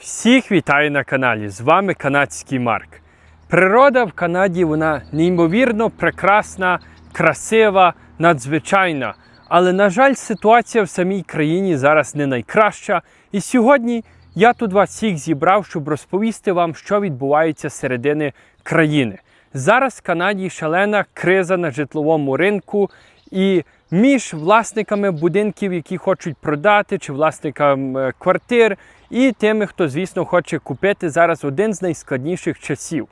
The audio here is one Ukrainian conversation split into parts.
Всіх вітаю на каналі. З вами канадський Марк. Природа в Канаді вона неймовірно прекрасна, красива, надзвичайна. Але, на жаль, ситуація в самій країні зараз не найкраща. І сьогодні я тут вас всіх зібрав, щоб розповісти вам, що відбувається середини країни. Зараз в Канаді шалена криза на житловому ринку, і між власниками будинків, які хочуть продати, чи власниками е, квартир, і тими, хто, звісно, хоче купити зараз один з найскладніших часів.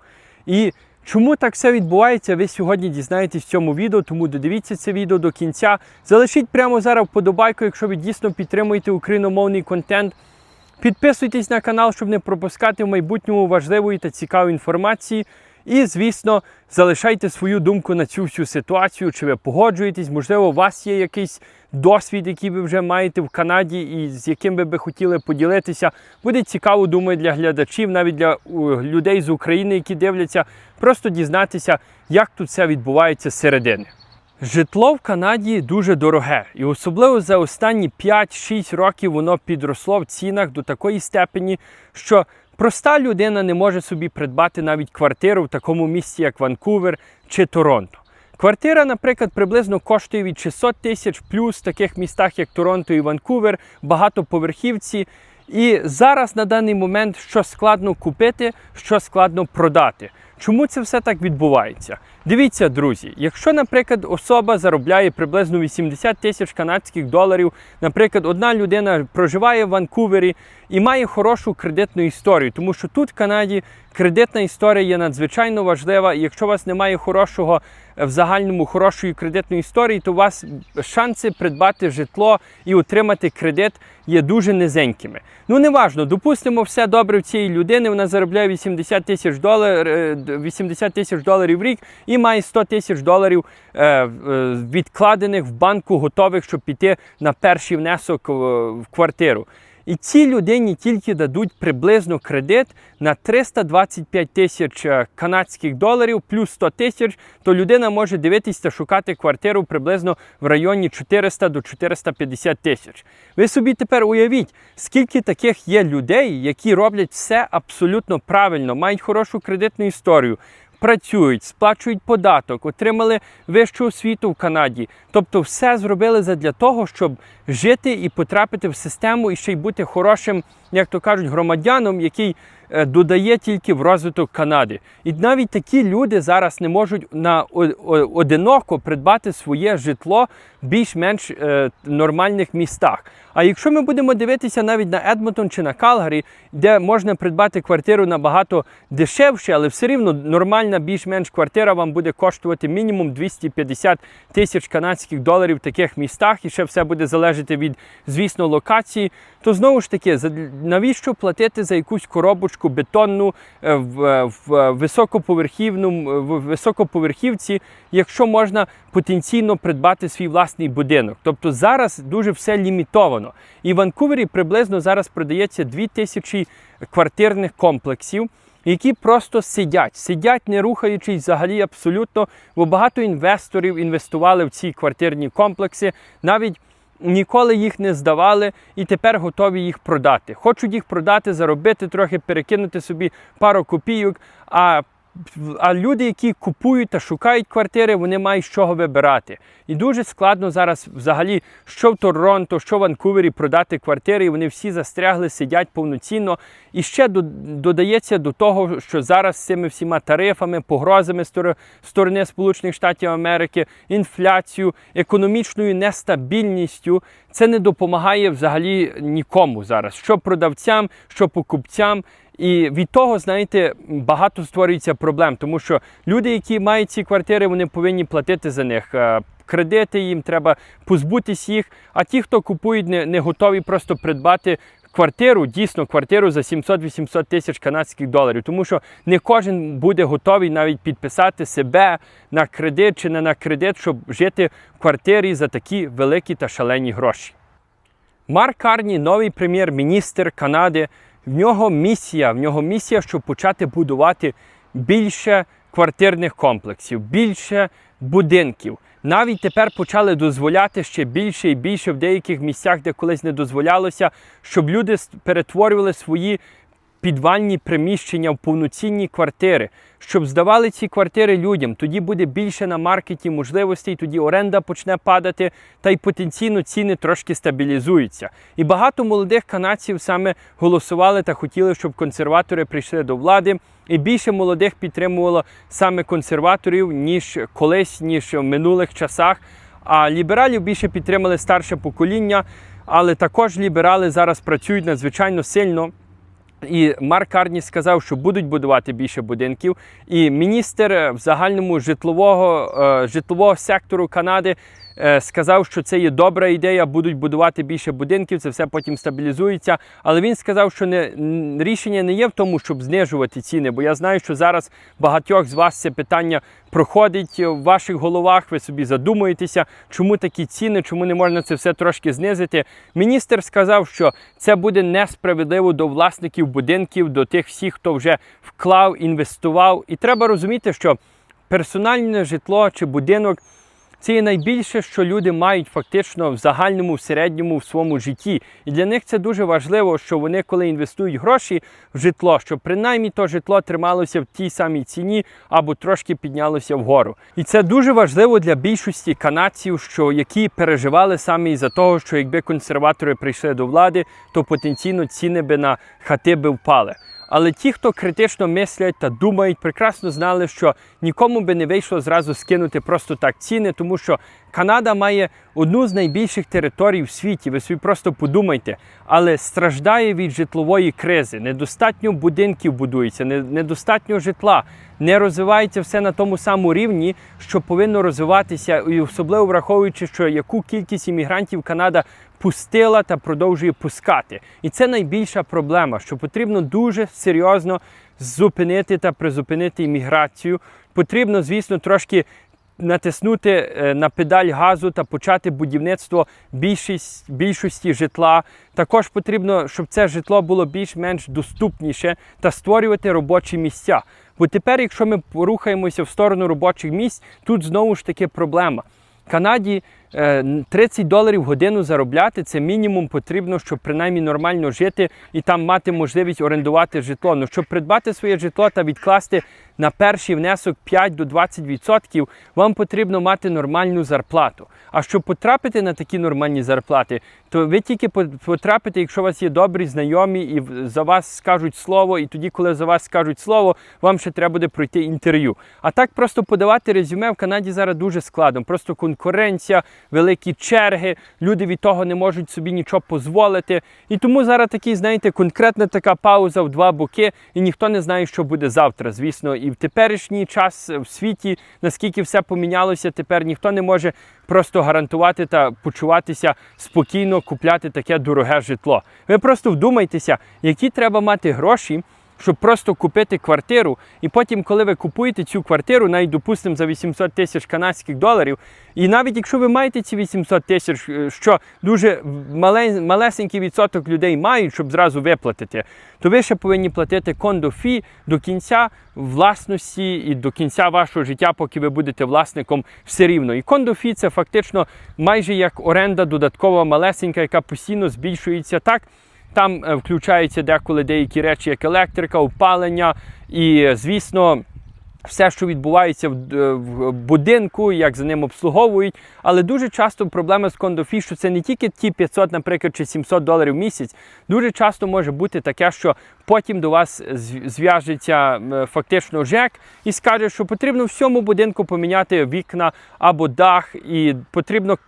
І чому так все відбувається, ви сьогодні дізнаєтесь в цьому відео, тому додивіться це відео до кінця. Залишіть прямо зараз вподобайку, якщо ви дійсно підтримуєте україномовний контент. Підписуйтесь на канал, щоб не пропускати в майбутньому важливої та цікавої інформації. І, звісно, залишайте свою думку на цю всю ситуацію, чи ви погоджуєтесь, можливо, у вас є якийсь досвід, який ви вже маєте в Канаді, і з яким ви би хотіли поділитися. Буде цікаво, думаю, для глядачів, навіть для людей з України, які дивляться, просто дізнатися, як тут все відбувається зсередини. Житло в Канаді дуже дороге, і особливо за останні 5-6 років воно підросло в цінах до такої степені, що проста людина не може собі придбати навіть квартиру в такому місці, як Ванкувер чи Торонто. Квартира, наприклад, приблизно коштує від 600 тисяч плюс в таких містах, як Торонто і Ванкувер, багатоповерхівці. І зараз на даний момент що складно купити, що складно продати. Чому це все так відбувається? Дивіться, друзі, якщо, наприклад, особа заробляє приблизно 80 тисяч канадських доларів, наприклад, одна людина проживає в Ванкувері і має хорошу кредитну історію, тому що тут в Канаді кредитна історія є надзвичайно важлива. І якщо у вас немає хорошого в загальному хорошої кредитної історії, то у вас шанси придбати житло і отримати кредит є дуже низенькими. Ну, неважно, допустимо, все добре в цієї людини, вона заробляє 80 тисяч доларів, 80 тисяч доларів в рік і має 100 тисяч доларів е, е, відкладених в банку, готових, щоб піти на перший внесок в квартиру. І цій людині тільки дадуть приблизно кредит на 325 тисяч е, канадських доларів плюс 100 тисяч, то людина може дивитися та шукати квартиру приблизно в районі 400 до 450 тисяч. Ви собі тепер уявіть, скільки таких є людей, які роблять все абсолютно правильно, мають хорошу кредитну історію. Працюють, сплачують податок, отримали вищу освіту в Канаді. Тобто, все зробили для того, щоб жити і потрапити в систему і ще й бути хорошим, як то кажуть, громадяном, який додає тільки в розвиток Канади. І навіть такі люди зараз не можуть на одиноко придбати своє житло в більш-менш е, нормальних містах. А якщо ми будемо дивитися навіть на Едмонтон чи на Калгарі, де можна придбати квартиру набагато дешевше, але все рівно нормальна більш-менш квартира вам буде коштувати мінімум 250 тисяч канадських доларів в таких містах, і ще все буде залежати від, звісно, локації, то знову ж таки, навіщо платити за якусь коробочку бетонну е, в, в високоповерхівному в високоповерхівці, якщо можна потенційно придбати свій власний будинок. Тобто зараз дуже все лімітовано. І в Ванкувері приблизно зараз продається 2000 квартирних комплексів. Які просто сидять, сидять, не рухаючись взагалі абсолютно, бо багато інвесторів інвестували в ці квартирні комплекси, навіть ніколи їх не здавали і тепер готові їх продати. Хочуть їх продати, заробити трохи, перекинути собі пару копійок. А а люди, які купують та шукають квартири, вони мають з чого вибирати. І дуже складно зараз взагалі, що в Торонто, що в Ванкувері продати квартири, і вони всі застрягли, сидять повноцінно. І ще додається до того, що зараз з цими всіма тарифами, погрозами сторони Сполучених Штатів Америки, інфляцією, економічною нестабільністю, це не допомагає взагалі нікому зараз, що продавцям, що покупцям. І від того, знаєте, багато створюється проблем, тому що люди, які мають ці квартири, вони повинні платити за них. Е, кредити їм треба позбутись їх. А ті, хто купують, не, не готові просто придбати квартиру, дійсно квартиру за 700-800 тисяч канадських доларів. Тому що не кожен буде готовий навіть підписати себе на кредит чи не на кредит, щоб жити в квартирі за такі великі та шалені гроші. Марк Карні, новий прем'єр-міністр Канади. В нього місія, в нього місія, щоб почати будувати більше квартирних комплексів, більше будинків. Навіть тепер почали дозволяти ще більше і більше в деяких місцях, де колись не дозволялося, щоб люди перетворювали свої підвальні приміщення в повноцінні квартири, щоб здавали ці квартири людям. Тоді буде більше на маркеті можливостей, тоді оренда почне падати, та й потенційно ціни трошки стабілізуються. І багато молодих канадців саме голосували та хотіли, щоб консерватори прийшли до влади. І більше молодих підтримувало саме консерваторів, ніж колись, ніж в минулих часах. А лібералів більше підтримали старше покоління, але також ліберали зараз працюють надзвичайно сильно. І Марк Карні сказав, що будуть будувати більше будинків. І міністр е, в загальному житлового, е, житлового сектору Канади сказав, що це є добра ідея, будуть будувати більше будинків, це все потім стабілізується. Але він сказав, що не, рішення не є в тому, щоб знижувати ціни, бо я знаю, що зараз багатьох з вас це питання проходить в ваших головах. Ви собі задумуєтеся, чому такі ціни, чому не можна це все трошки знизити. Міністр сказав, що це буде несправедливо до власників будинків, до тих всіх, хто вже вклав, інвестував. І треба розуміти, що персональне житло чи будинок. Це є найбільше, що люди мають фактично в загальному, в середньому в своєму житті. І для них це дуже важливо, що вони, коли інвестують гроші в житло, щоб принаймні то житло трималося в тій самій ціні або трошки піднялося вгору. І це дуже важливо для більшості канадців, що які переживали саме із-за того, що якби консерватори прийшли до влади, то потенційно ціни би на хати би впали. Але ті, хто критично мислять та думають, прекрасно знали, що нікому би не вийшло зразу скинути просто так ціни, тому що Канада має одну з найбільших територій в світі. Ви собі просто подумайте, але страждає від житлової кризи. Недостатньо будинків будується, недостатньо житла, не розвивається все на тому самому рівні, що повинно розвиватися, і особливо враховуючи, що яку кількість іммігрантів Канада пустила та продовжує пускати. І це найбільша проблема, що потрібно дуже серйозно зупинити та призупинити імміграцію. Потрібно, звісно, трошки натиснути е, на педаль газу та почати будівництво більшість, більшості житла. Також потрібно, щоб це житло було більш-менш доступніше та створювати робочі місця. Бо тепер, якщо ми рухаємося в сторону робочих місць, тут знову ж таки проблема. Канаді 30 доларів в годину заробляти це мінімум потрібно, щоб принаймні нормально жити і там мати можливість орендувати житло. Ну щоб придбати своє житло та відкласти на перший внесок 5 до 20%, вам потрібно мати нормальну зарплату. А щоб потрапити на такі нормальні зарплати, то ви тільки по- потрапите, якщо у вас є добрі знайомі і за вас скажуть слово, і тоді, коли за вас скажуть слово, вам ще треба буде пройти інтерв'ю. А так просто подавати резюме в Канаді зараз дуже складно. Просто конкуренція, великі черги, люди від того не можуть собі нічого дозволити. І тому зараз такий, знаєте, конкретна така пауза в два боки, і ніхто не знає, що буде завтра. Звісно, і в теперішній час в світі, наскільки все помінялося, тепер ніхто не може просто гарантувати та почуватися спокійно купляти таке дороге житло. Ви просто вдумайтеся, які треба мати гроші. Щоб просто купити квартиру, і потім, коли ви купуєте цю квартиру, навіть допустимо за 800 тисяч канадських доларів, і навіть якщо ви маєте ці 800 тисяч, е, що дуже малесенький відсоток людей мають, щоб зразу виплатити, то ви ще повинні платити кондо-фі до кінця власності і до кінця вашого життя, поки ви будете власником все рівно. І кондо-фі це фактично майже як оренда додаткова малесенька, яка постійно збільшується так. Там е, включаються деколи деякі речі, як електрика, опалення. І, е, звісно, все, що відбувається в, будинку, як за ним обслуговують. Але дуже часто проблема з кондофі, що це не тільки ті 500, наприклад, чи 700 доларів в місяць. Дуже часто може бути таке, що потім до вас зв'яжеться фактично ЖЕК і скаже, що потрібно всьому будинку поміняти вікна або дах, і потрібно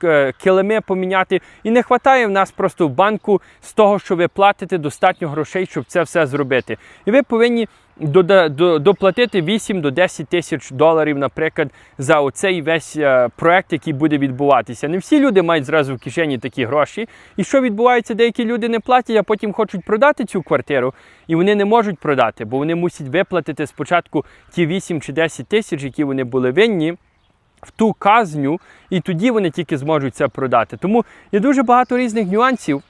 килими поміняти. І не вистачає в нас просто в банку з того, що ви платите достатньо грошей, щоб це все зробити. І ви повинні доплатити 8 до 10 тисяч доларів, наприклад, за оцей весь е, проект, який буде відбуватися. Не всі люди мають зразу в кишені такі гроші. І що відбувається? Деякі люди не платять, а потім хочуть продати цю квартиру, і вони не можуть продати, бо вони мусять виплатити спочатку ті 8 чи 10 тисяч, які вони були винні. В ту казню, і тоді вони тільки зможуть це продати. Тому є дуже багато різних нюансів,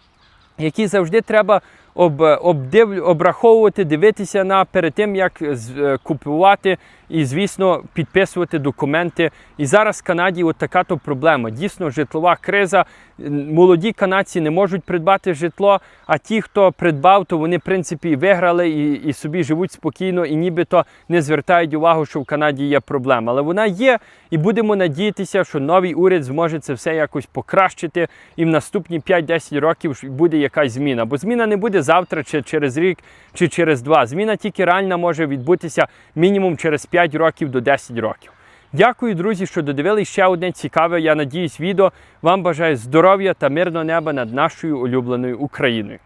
які завжди треба об, обдив, обраховувати, дивитися на перед тим, як е, купувати і, звісно, підписувати документи. І зараз в Канаді от така то проблема. Дійсно, житлова криза. Молоді канадці не можуть придбати житло, а ті, хто придбав, то вони, в принципі, виграли і, і собі живуть спокійно, і нібито не звертають увагу, що в Канаді є проблема. Але вона є, і будемо надіятися, що новий уряд зможе це все якось покращити, і в наступні 5-10 років буде якась зміна. Бо зміна не буде завтра, чи через рік, чи через два. Зміна тільки реальна може відбутися мінімум через 5 років до 10 років. Дякую, друзі, що додивились ще одне цікаве, я надіюсь, відео. Вам бажаю здоров'я та мирного неба над нашою улюбленою Україною.